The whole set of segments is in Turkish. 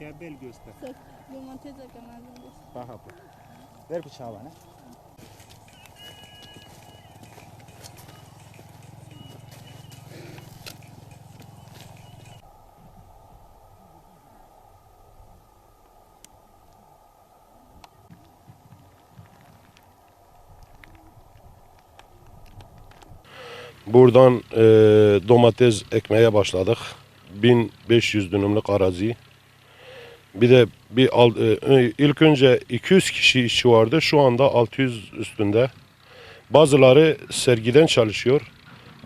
Ya bel göster. Domates ekemezdim. Bak abla. Ver bıçağı bana. Buradan e, domates ekmeye başladık. 1500 dönümlük arazi. Bir de bir al- e, ilk önce 200 kişi işçi vardı. Şu anda 600 üstünde. Bazıları sergiden çalışıyor.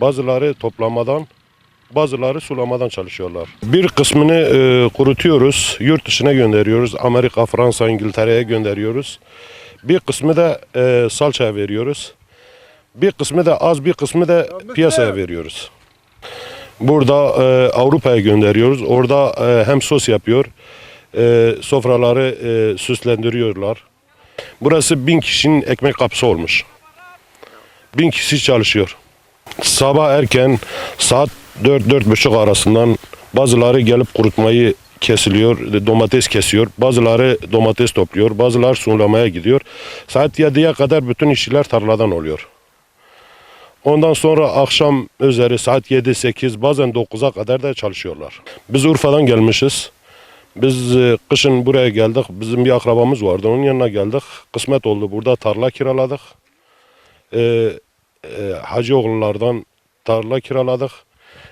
Bazıları toplamadan, bazıları sulamadan çalışıyorlar. Bir kısmını e, kurutuyoruz, yurt dışına gönderiyoruz. Amerika, Fransa, İngiltere'ye gönderiyoruz. Bir kısmı da e, salçaya veriyoruz. Bir kısmı da az, bir kısmı da piyasaya veriyoruz. Burada e, Avrupa'ya gönderiyoruz. Orada e, hem sos yapıyor, e, sofraları e, süslendiriyorlar. Burası bin kişinin ekmek kapısı olmuş. Bin kişi çalışıyor. Sabah erken saat 4-4.30 arasından bazıları gelip kurutmayı kesiliyor, domates kesiyor. Bazıları domates topluyor, bazıları sulamaya gidiyor. Saat 7'ye kadar bütün işçiler tarladan oluyor. Ondan sonra akşam üzeri saat 7-8 bazen 9'a kadar da çalışıyorlar. Biz Urfa'dan gelmişiz. Biz e, kışın buraya geldik. Bizim bir akrabamız vardı. Onun yanına geldik. Kısmet oldu. Burada tarla kiraladık. Ee, e, Hacıoğullardan tarla kiraladık.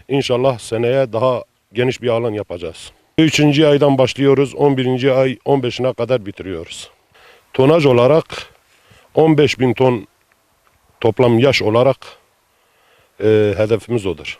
İnşallah seneye daha geniş bir alan yapacağız. Üçüncü aydan başlıyoruz. 11. ay 15'ine kadar bitiriyoruz. Tonaj olarak 15 bin ton toplam yaş olarak e, hedefimiz odur.